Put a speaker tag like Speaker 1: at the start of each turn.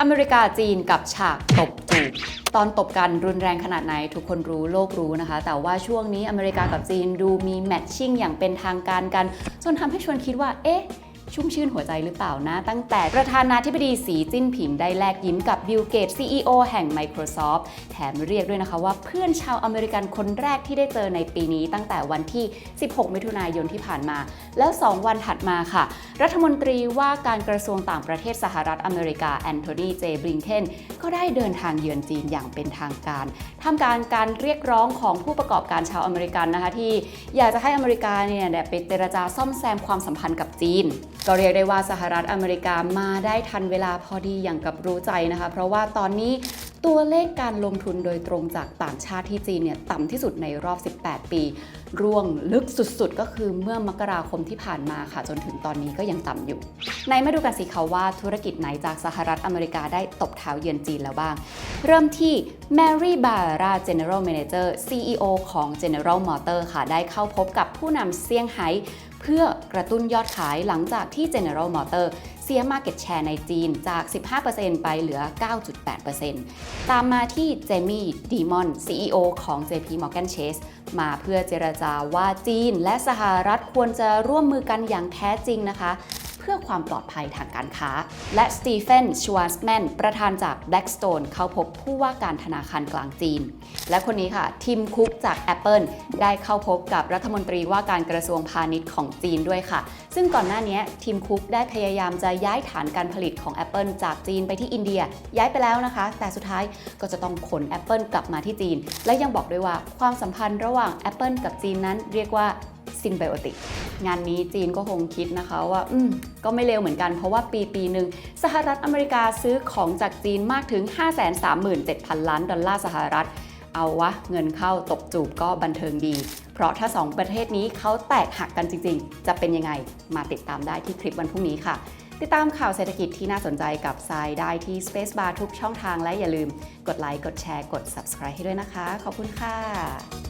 Speaker 1: อเมริกาจีนกับฉากตบจูบตอนตบกันรุนแรงขนาดไหนทุกคนรู้โลกรู้นะคะ แต่ว่าช่วงนี้อเมริกากับจีนดูมีแมทชิ่งอย่างเป็นทางการกันจนทำให้ชวนคิดว่าเอ๊ะ ชุ่มชื่นหัวใจหรือเปล่านะ ตั้งแต่ประธานาธิบดีสีจิ้นผิงได้แลกยิ้มกับบิลเกต CEO แห่ง Microsoft แถมเรียกด้วยนะคะว่าเพื่อนชาวอเมริกันคนแรกที่ได้เจอในปีนี้ตั้งแต่วันที่ 16 มิถุนายนที่ผ่านมา แล้ว 2 วันถัดมาค่ะ รัฐมนตรีว่าการกระทรวงต่างประเทศสหรัฐอเมริกาแอนโทนีเจบริงเคนก็ได้เดินทางเยือนจีนอย่างเป็นทางการท่าการการเรียกร้องของผู้ประกอบการชาวอเมริกันนะคะที่อยากจะให้อเมริกาเนี่ยไปเจรจาซ่อมแซมความสัมพันธ์กับจีนก็เรียกได้ว่าสหรัฐอเมริกามาได้ทันเวลาพอดีอย่างกับรู้ใจนะคะ เพราะว่าตอนนี้ตัวเลขการลงทุนโดยตรงจากต่างชาติที่จีนเนี่ยต่ำที่สุดในรอบ 18 ปี ร่วงลึกสุดๆ ก็คือเมื่อมกราคมที่ผ่านมาค่ะ จนถึงตอนนี้ก็ยังต่ำอยู่ ในมาดูกันสิคะว่าธุรกิจไหนจากสหรัฐอเมริกาได้ตบเท้าเยือนจีนแล้วบ้าง เริ่มที่ Mary Barra General Manager CEO ของ General Motor ค่ะ ได้เข้าพบกับผู้นำเซี่ยงไฮ้เพื่อกระตุ้นยอดขายหลังจากที่ General Motor เสีย Market Share ในจีนจาก 15%ไปเหลือ 9.8%ตามมาที่เจมี่ดีมอน CEO ของ JP Morgan Chase มาเพื่อเจรจาว่าจีนและสหรัฐควรจะร่วมมือกันอย่างแท้จริงนะคะ พื่อความปลอดภัยทางการค้า และสตีเฟนชวาร์สแมนประธานจาก Blackstone เข้าพบผู้ว่าการธนาคารกลางจีน และคนนี้ค่ะทิมคุกจาก Apple ได้เข้าพบกับรัฐมนตรีว่าการกระทรวงพาณิชย์ของจีนด้วยค่ะ ซึ่งก่อนหน้านี้ทิมคุกได้พยายามจะย้ายฐานการผลิตของ Apple จากจีนไปที่อินเดีย ย้ายไปแล้วนะคะ แต่สุดท้ายก็จะต้องขน Apple กลับมาที่จีน และยังบอกด้วยว่าความสัมพันธ์ระหว่าง Apple กับจีนนั้นเรียกว่า ซิมไบโอติกงานนี้จีนก็คงคิดนะคะว่า อืม ก็ไม่เร็วเหมือนกัน เพราะว่าปีปีหนึ่งสหรัฐอเมริกาซื้อของจากจีนมากถึง 537,000 ล้านดอลลาร์สหรัฐ เอาวะ เงินเข้าตบจูบก็บันเทิงดี เพราะถ้า 2 ประเทศนี้เขาแตกหักกันจริง ๆ จะเป็นยังไง มาติดตามได้ที่คลิปวันพรุ่งนี้ค่ะติดตามข่าวเศรษฐกิจที่น่าสนใจกับทรายได้ที่ Spacebar ทุกช่องทางและอย่าลืม กดไลค์ กดแชร์ กด subscribe ให้ด้วยนะคะ ขอบคุณค่ะ